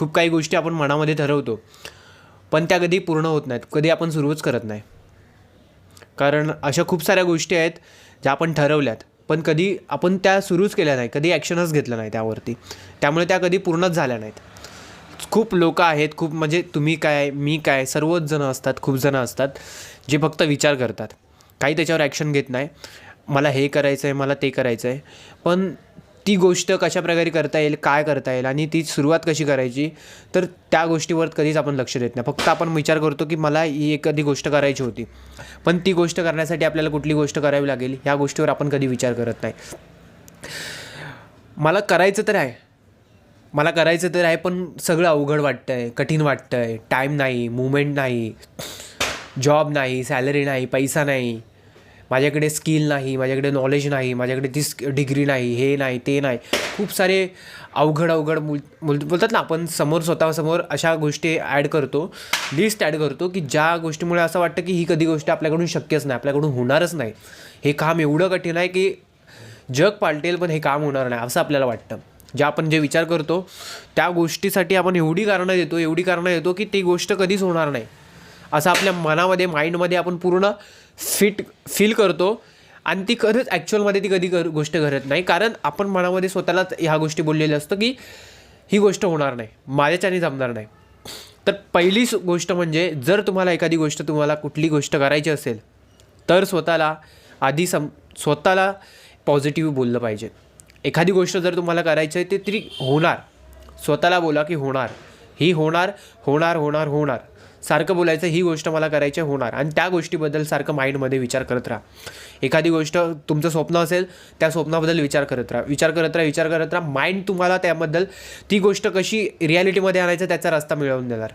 खूप काही गोष्टी आपण मनामध्ये ठरवतो पण त्या कधी पूर्ण होत नाहीत कधी आपण सुरूच करत नाही. कारण अशा खूप साऱ्या गोष्टी आहेत ज्या आपण ठरवल्यात पण कधी आपण त्या सुरूच केल्या नाही कधी ॲक्शनच घेतलं नाही त्यावरती. त्यामुळे त्या कधी पूर्णच झाल्या नाहीत. खूप लोक आहेत खूप म्हणजे तुम्ही काय मी काय सर्वच जणं असतात खूप जणं असतात जे फक्त विचार करतात. काही त्याच्यावर ॲक्शन घेत नाही. मला हे करायचं आहे मला ते करायचं आहे पण ती गोष्ट कशा प्रकारे करता येईल काय करता येईल आणि ती सुरुवात कशी करायची तर त्या गोष्टीवर कधीच आपण लक्ष देत नाही. फक्त आपण विचार करतो की मला ही एखादी गोष्ट करायची होती. पण ती गोष्ट करण्यासाठी आपल्याला कुठली गोष्ट करावी लागेल ह्या गोष्टीवर आपण कधी विचार करत नाही. मला करायचं तर आहे. मला करायचं तर आहे पण सगळं अवघड वाटतं आहे कठीण वाटतं आहे टाईम नाही मुवमेंट नाही. जॉब नाही सॅलरी नाही पैसा नाही. माझ्याकडे स्किल नाही माझ्याकडे नॉलेज नाही माझ्याकडे ती डिग्री नाही हे नाही ते नाही. खूप सारे अवघड अवघड मुल मुल बोलतात ना आपण समोर स्वतःसमोर अशा गोष्टी ॲड करतो लिस्ट ॲड करतो की ज्या गोष्टीमुळे असं वाटतं की ही कधी गोष्ट आपल्याकडून शक्यच नाही आपल्याकडून होणारच नाही. हे काम एवढं कठीण आहे की जग पालटेल पण हे काम होणार नाही असं आपल्याला वाटतं. जे आपण जे विचार करतो त्या गोष्टीसाठी आपण एवढी कारणं देतो एवढी कारणं देतो की ती गोष्ट कधीच होणार नाही. असं आपल्या मनामध्ये माइंडमध्ये आपण पूर्ण फिट फील करतो. आणि ती खरंच ॲक्च्युअलमध्ये ती कधी कर गोष्ट घडत नाही. कारण आपण मनामध्ये स्वतःलाच ह्या गोष्टी बोललेल्या असतं की ही गोष्ट होणार नाही. माझ्याच्याने जमणार नाही. तर पहिली गोष्ट म्हणजे जर तुम्हाला एखादी गोष्ट तुम्हाला कुठली गोष्ट करायची असेल तर स्वतःला आधी सम स्वतःला पॉझिटिव्ह बोललं पाहिजे. एखादी गोष्ट जर तुम्हाला करायची आहे ते तरी होणार. स्वतःला बोला की होणार. ही होणार होणार होणार होणार. सारखं बोलायचं ही गोष्ट मला करायची होणार. आणि त्या गोष्टीबद्दल सारखं माइंडमध्ये विचार करत राहा. एखादी गोष्ट तुमचं स्वप्न असेल त्या स्वप्नाबद्दल विचार करत राहा. विचार करत राहा विचार करत राहा. माइंड तुम्हाला त्याबद्दल ती गोष्ट कशी रियालिटीमध्ये आणायचं त्याचा रस्ता मिळवून देणार.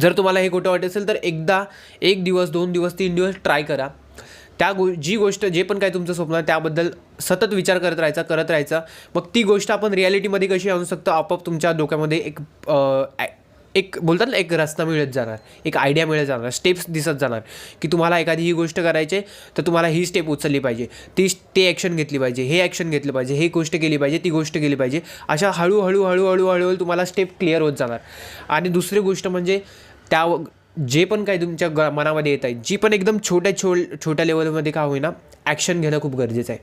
जर तुम्हाला हे खोटं वाटत असेल तर एकदा एक दिवस दोन दिवस तीन दिवस ट्राय करा. त्या गो जी गोष्ट जे पण काय तुमचं स्वप्न आहे त्याबद्दल सतत विचार करत राहायचा करत राहायचा. मग ती गोष्ट आपण रियालिटीमध्ये कशी आणू शकतो आपोआप तुमच्या डोक्यामध्ये एक ॲ- एक बोलतात ना एक रस्ता मिळत जाणार एक आयडिया मिळत जाणार स्टेप्स दिसत जाणार की तुम्हाला एखादी ही गोष्ट करायची तर तुम्हाला ही स्टेप उचलली पाहिजे ती ते ॲक्शन घेतली पाहिजे हे ॲक्शन घेतलं पाहिजे हे गोष्ट केली पाहिजे ती गोष्ट केली पाहिजे अशा हळूहळू हळूहळू हळूहळू तुम्हाला स्टेप क्लिअर होत जाणार. आणि दुसरी गोष्ट म्हणजे त्या जे पण काही तुमच्या ग मनामध्ये येत आहे जी पण एकदम छोट्या छो छोट्या लेवलमध्ये का होईना ॲक्शन घेणं खूप गरजेचं आहे.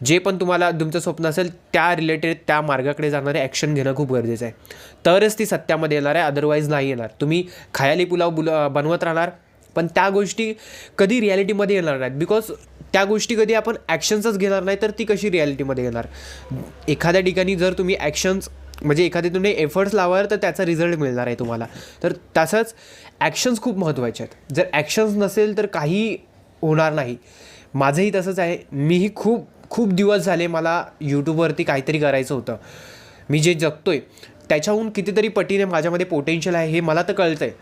जे पण तुम्हाला तुमचं स्वप्न असेल त्या रिलेटेड त्या मार्गाकडे जाणारे ॲक्शन घेणं खूप गरजेचं आहे. तरच ती सत्यामध्ये येणार आहे अदरवाईज नाही येणार. तुम्ही खयाली पुलाव बुल बनवत राहणार पण त्या गोष्टी कधी रियालिटीमध्ये येणार नाहीत. बिकॉज त्या गोष्टी कधी आपण ॲक्शन्सच घेणार नाही तर ती कशी रियालिटीमध्ये येणार? एखाद्या ठिकाणी जर तुम्ही ॲक्शन्स म्हणजे एखादे तुम्ही एफर्ट्स लावाल तर त्याचा रिझल्ट मिळणार आहे तुम्हाला. तर तसंच ॲक्शन्स खूप महत्त्वाचे आहेत. जर ॲक्शन्स नसेल तर काही होणार नाही. माझंही तसंच आहे. मीही खूप खूप दिवस झाले मला यूट्यूबवरती काहीतरी करायचं होतं. मी जे जगतो आहे त्याच्याहून कितीतरी पटीने माझ्यामध्ये पोटेन्शियल आहे हे मला तर कळतं आहे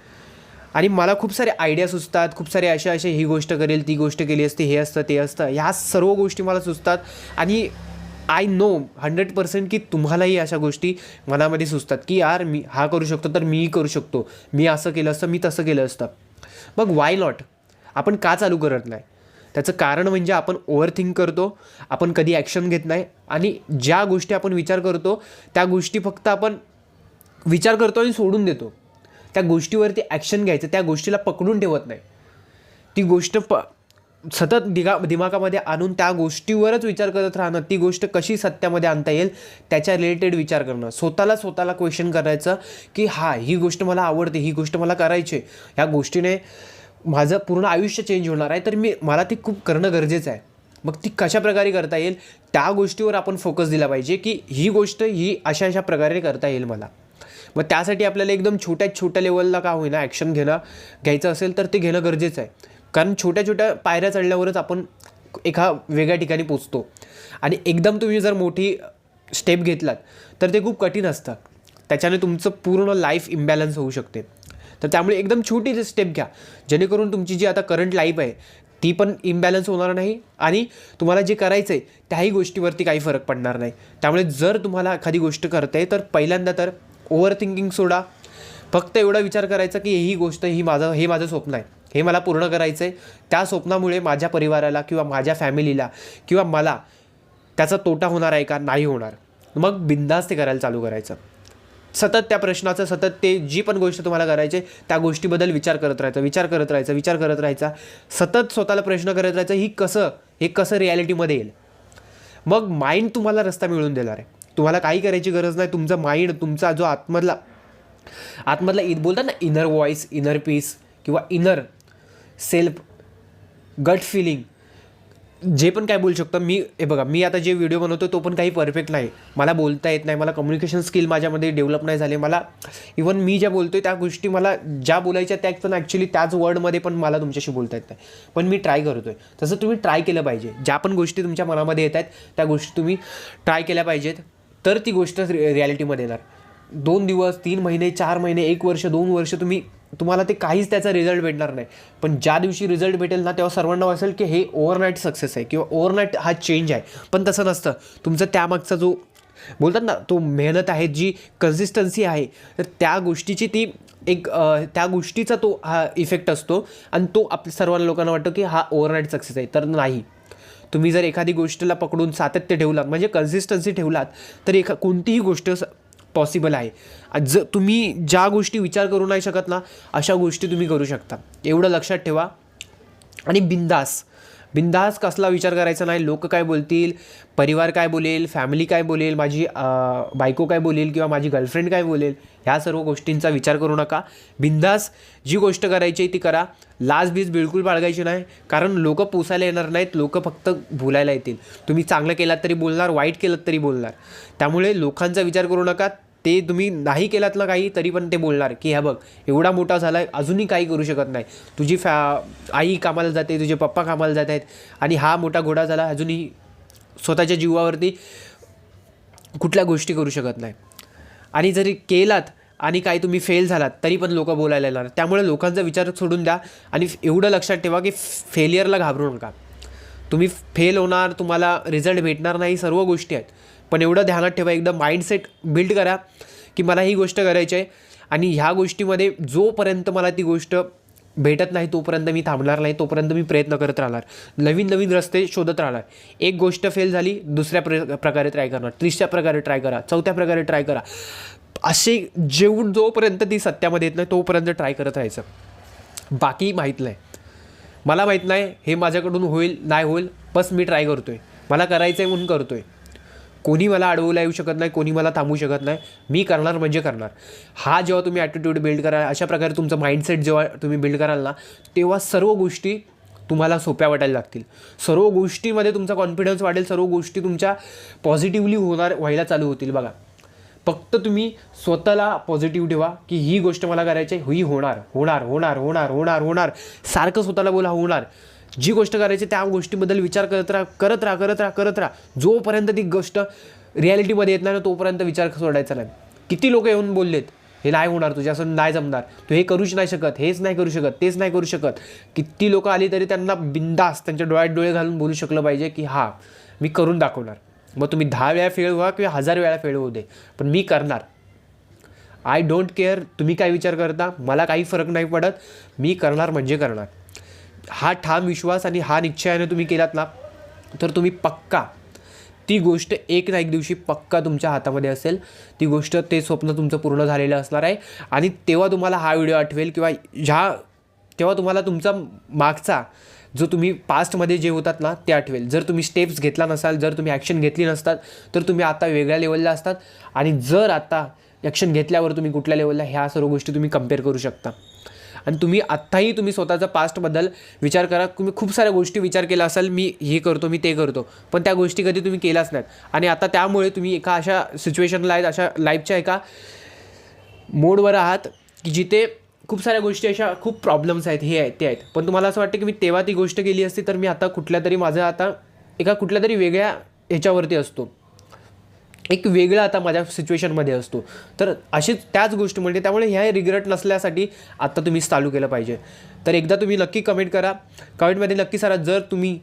आणि मला खूप सारे आयडिया सुचतात खूप सारे असे असे ही गोष्ट करेल ती गोष्ट केली असते हे असतं ते असतं. ह्या सर्व गोष्टी मला सुचतात आणि आय नो हंड्रेड पर्सेंट की तुम्हालाही अशा गोष्टी मनामध्ये सुचतात की यार मी हा करू शकतो तर मीही करू शकतो. मी असं केलं असतं मी तसं केलं असतं. मग वाय नॉट आपण का चालू करत नाही? त्याचं कारण म्हणजे आपण ओव्हर थिंक करतो आपण कधी ॲक्शन घेत नाही आणि ज्या गोष्टी आपण विचार करतो त्या गोष्टी फक्त आपण विचार करतो आणि सोडून देतो. त्या गोष्टीवरती ॲक्शन घ्यायचं त्या गोष्टीला पकडून ठेवत नाही. ती गोष्ट प सतत दिगा दिमागामध्ये आणून त्या गोष्टीवरच विचार करत राहणं ती गोष्ट कशी सत्यामध्ये आणता येईल त्याच्या रिलेटेड विचार करणं. स्वतःला स्वतःला क्वेश्चन करायचं की हा ही गोष्ट मला आवडते ही गोष्ट मला करायची आहे. ह्या गोष्टीने माझं पूर्ण आयुष्य चेंज होणार आहे तर मी मला ती खूप करणं गरजेचं आहे. मग ती कशा प्रकारे करता येईल त्या गोष्टीवर आपण फोकस दिला पाहिजे की ही गोष्ट ही अशा अशा प्रकारे करता येईल मला. मग त्यासाठी आपल्याला एकदम छोट्या छोट्या लेवलला का होईना ॲक्शन घेणं घ्यायचं असेल तर ते घेणं गरजेचं आहे. कारण छोट्या छोट्या पायऱ्या चढल्यावरच आपण एका वेगळ्या ठिकाणी पोचतो. आणि एकदम तुम्ही जर मोठी स्टेप घेतलात तर ते खूप कठीण असतं. त्याच्याने तुमचं पूर्ण लाईफ इम्बॅलन्स होऊ शकते. तर त्यामुळे एकदम छोटी स्टेप घ्या. जेणेकरून तुमची जी आता करंट लाईफ आहे ती पण इम्बॅलन्स होणार नाही आणि तुम्हाला जे करायचं आहे त्याही गोष्टीवरती काही फरक पडणार नाही. त्यामुळे जर तुम्हाला एखादी गोष्ट करते तर पहिल्यांदा तर ओव्हर थिंकिंग सोडा. फक्त एवढा विचार करायचा की ही गोष्ट ही माझं हे माझं स्वप्न आहे. हे मला पूर्ण करायचं आहे त्या स्वप्नामुळे माझ्या परिवाराला किंवा माझ्या फॅमिलीला किंवा मला त्याचा तोटा होणार आहे का? नाही होणार. मग बिंदास ते करायला चालू करायचं. सतत त्या प्रश्नाचं सतत ते जी पण गोष्ट तुम्हाला करायची त्या गोष्टीबद्दल विचार करत राहायचा विचार करत राहायचा विचार करत राहायचा. सतत स्वतःला प्रश्न करत राहायचा ही कसं हे कसं रिॲलिटीमध्ये येईल? मग माइंड तुम्हाला रस्ता मिळून देणार आहे. तुम्हाला काही करायची गरज नाही तुमचं माइंड तुमचा जो आतमधला आतमधला इ बोलतात ना इनर व्हॉइस इनर पीस किंवा इनर सेल्फ गट फिलिंग जे पण काय बोलू शकतो मी हे बघा मी आता जे व्हिडिओ बनवतो तो पण काही परफेक्ट नाही. मला बोलता येत नाही मला कम्युनिकेशन स्किल माझ्यामध्ये डेव्हलप नाही झाले. मला इवन मी ज्या बोलतोय त्या गोष्टी मला ज्या बोलायच्या त्या पण ॲक्च्युली त्याच वर्डमध्ये पण मला तुमच्याशी बोलता येत नाही. पण मी ट्राय करतो आहे तसं तुम्ही ट्राय केलं पाहिजे. ज्या पण गोष्टी तुमच्या मनामध्ये येत आहेत त्या गोष्टी तुम्ही ट्राय केल्या पाहिजेत. तर ती गोष्ट रिॲलिटीमध्ये येणार. दोन दिवस तीन महिने चार महिने एक वर्ष दोन वर्ष तुम्ही तुम्हाला ते काहीच त्याचा रिझल्ट भेटणार नाही. पण ज्या दिवशी रिझल्ट भेटेल ना तेव्हा सर्वांना वाटेल की हे ओव्हरनाईट सक्सेस आहे किंवा ओव्हरनाईट हा चेंज आहे. पण तसं नसतं. तुमचं त्यामागचा जो बोलतात ना तो मेहनत आहे जी कन्सिस्टन्सी आहे तर त्या गोष्टीची ती एक त्या गोष्टीचा तो हा इफेक्ट असतो आणि तो आप सर्वांना लोकांना वाटतो की हा ओव्हरनाईट सक्सेस आहे. तर नाही. तुम्ही जर एखादी गोष्टीला पकडून सातत्य ठेवलात म्हणजे कन्सिस्टन्सी ठेवलात तर एखा कोणतीही गोष्ट पॉसिबल आहे. ज तुम्ही ज्या गोष्टी विचार करू नाही शकत ना अशा गोष्टी तुम्ही करू शकता. एवढं लक्षात ठेवा. आणि बिंदास बिंदास कसला विचार करायचा नाही. लोक काय बोलतील? परिवार काय बोलेल? फॅमिली काय बोलेल? माझी बायको काय बोलेल? किंवा माझी गर्लफ्रेंड काय बोलेल? ह्या सर्व गोष्टींचा विचार करू नका. बिंदास जी गोष्ट करायची आहे ती करा. लाज बीज बिलकुल बाळगायची नाही. कारण लोक पोसायला येणार नाहीत. लोक फक्त बोलायला येतील. तुम्ही चांगलं केलात तरी बोलणार वाईट केलं तरी बोलणार. त्यामुळे लोकांचा विचार करू नका. ते तुम्ही नाही केलात ना काही तरी पण ते बोलणार की ह्या बघ एवढा मोठा झाला आहे अजूनही काही करू शकत नाही. तुझी फॅ आई कामाला जाते तुझे पप्पा कामाला जात आहेत आणि हा मोठा घोडा झाला अजूनही स्वतःच्या जीवावरती कुठल्या गोष्टी करू शकत नाही. आणि जरी केलात आणि काही तुम्ही फेल झालात तरी पण लोक बोलायला येणार. त्यामुळे लोकांचा विचार सोडून द्या आणि एवढं लक्षात ठेवा की फेलियरला घाबरू नका. तुम्ही फेल होणार तुम्हाला रिझल्ट भेटणार नाही सर्व गोष्टी आहेत. पण एवढं ध्यानात ठेवा एकदम माइंडसेट बिल्ड करा की मला ही गोष्ट करायची आहे. आणि ह्या गोष्टीमध्ये जोपर्यंत मला ती गोष्ट भेटत नाही तोपर्यंत मी थांबणार नाही तोपर्यंत मी प्रयत्न करत राहणार. नवीन नवीन रस्ते शोधत राहणार. एक गोष्ट फेल झाली दुसऱ्या प्र प्रकारे ट्राय करणार तिसऱ्या प्रकारे ट्राय करा चौथ्या प्रकारे ट्राय करा. असे जेवून जोपर्यंत ती सत्यामध्ये येत नाही तोपर्यंत ट्राय करत राहायचं. बाकी माहीत नाही. मला माहीत नाही हे माझ्याकडून होईल नाही होईल बस मी ट्राय करतो आहे मला करायचं आहे म्हणून करतो आहे कोणी मला अडवूला येऊ शकत नाही कोणी मला थांबू शकत नाही. मी करणार म्हणजे करणार. हा जेव्हा तुम्ही ॲटिट्यूड बिल्ड कराल अशा प्रकारे तुमचं माइंडसेट जेव्हा तुम्ही बिल्ड कराल ना तेव्हा सर्व गोष्टी तुम्हाला सोप्या वाटायला लागतील. सर्व गोष्टीमध्ये तुमचा कॉन्फिडन्स वाढेल सर्व गोष्टी तुमच्या पॉझिटिव्हली होणार व्हायला चालू होतील. बघा फक्त तुम्ही स्वतःला पॉझिटिव्ह ठेवा की ही गोष्ट मला करायची आहे ही होणार होणार होणार होणार होणार होणार. सारखं स्वतःला बोला होणार. जी गोष्ट करायची त्या गोष्टीबद्दल विचार करत राहा करत राहा करत राहा करत राहा. जोपर्यंत ती गोष्ट रियालिटीमध्ये येत नाही ना तोपर्यंत विचार सोडायचा नाही. किती लोक येऊन बोललेत हे नाही होणार तुझ्या असं नाही जमणार. तू हे करूच नाही शकत हेच नाही करू शकत तेच नाही करू शकत. किती लोक आली तरी त्यांना बिंदास त्यांच्या डोळ्यात डोळे घालून बोलू शकलं पाहिजे की हां मी करून दाखवणार. मग तुम्ही दहा वेळा फेळ व्हा किंवा हजार वेळा फेळ होऊ दे पण मी करणार. आय डोंट केअर तुम्ही काय विचार करता? मला काही फरक नाही पडत. मी करणार म्हणजे करणार. हा ठाम विश्वास आणि हा निश्चयाने तुम्ही केलात ना तर तुम्ही पक्का ती गोष्ट एक ना एक दिवशी पक्का तुमच्या हातामध्ये असेल. ती गोष्ट ते स्वप्न तुमचं पूर्ण झालेलं असणार आहे. आणि तेव्हा तुम्हाला हा व्हिडिओ आठवेल किंवा ह्या तेव्हा तुम्हाला तुमचा मागचा जो तुम्ही पास्टमध्ये जे होतात ना ते आठवेल. जर तुम्ही स्टेप्स घेतला नसाल जर तुम्ही ॲक्शन घेतली नसतात तर तुम्ही आता वेगळ्या लेवलला असतात. आणि जर आता ॲक्शन घेतल्यावर तुम्ही कुठल्या लेवलला ह्या सर्व गोष्टी तुम्ही कंपेअर करू शकता. आणि तुम्ही आत्ताही तुम्ही स्वतःचा पास्टबद्दल विचार करा. तुम्ही खूप साऱ्या गोष्टी विचार केला असाल मी हे करतो मी ते करतो. पण त्या गोष्टी कधी तुम्ही केल्याच नाहीत. आणि आता त्यामुळे तुम्ही एका अशा सिच्युएशनला आहेत अशा लाईफच्या एका मोडवर आहात की जिथे खूप साऱ्या गोष्टी अशा खूप प्रॉब्लेम्स आहेत हे आहेत ते आहेत. पण तुम्हाला असं वाटतं की मी तेव्हा ती गोष्ट केली असती तर मी आता कुठल्या तरी माझं आता एका कुठल्या तरी वेगळ्या ह्याच्यावरती असतो. एक वेगळा आता माझ्या सिच्युएशनमध्ये असतो. तर अशीच त्याच गोष्टी म्हणजे त्यामुळे ह्या रिग्रेट नसल्यासाठी आत्ता तुम्ही चालू केलं पाहिजे. तर एकदा तुम्ही नक्की कमेंट करा. कमेंटमध्ये नक्की सारा जर तुम्ही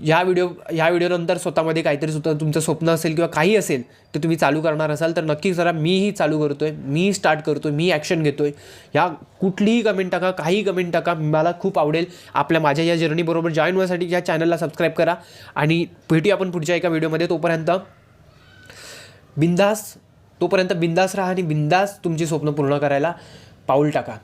ह्या व्हिडिओ ह्या व्हिडिओनंतर स्वतःमध्ये काहीतरी सुद्धा तुमचं स्वप्न असेल किंवा काही असेल तर तुम्ही चालू करणार असाल तर नक्की जरा मीही चालू करतो आहे मी स्टार्ट करतो आहे मी ॲक्शन घेतो आहे ह्या कुठलीही कमेंट टाका काही कमेंट टाका मला खूप आवडेल. आपल्या माझ्या या जर्नीबरोबर जॉईन होण्यासाठी या चॅनलला सबस्क्राईब करा. आणि भेटूया आपण पुढच्या एका व्हिडिओमध्ये. तोपर्यंत बिंदास तोपर्यंत बिंदास राहा आणि बिंदास तुमची स्वप्न पूर्ण करायला पाऊल टाका.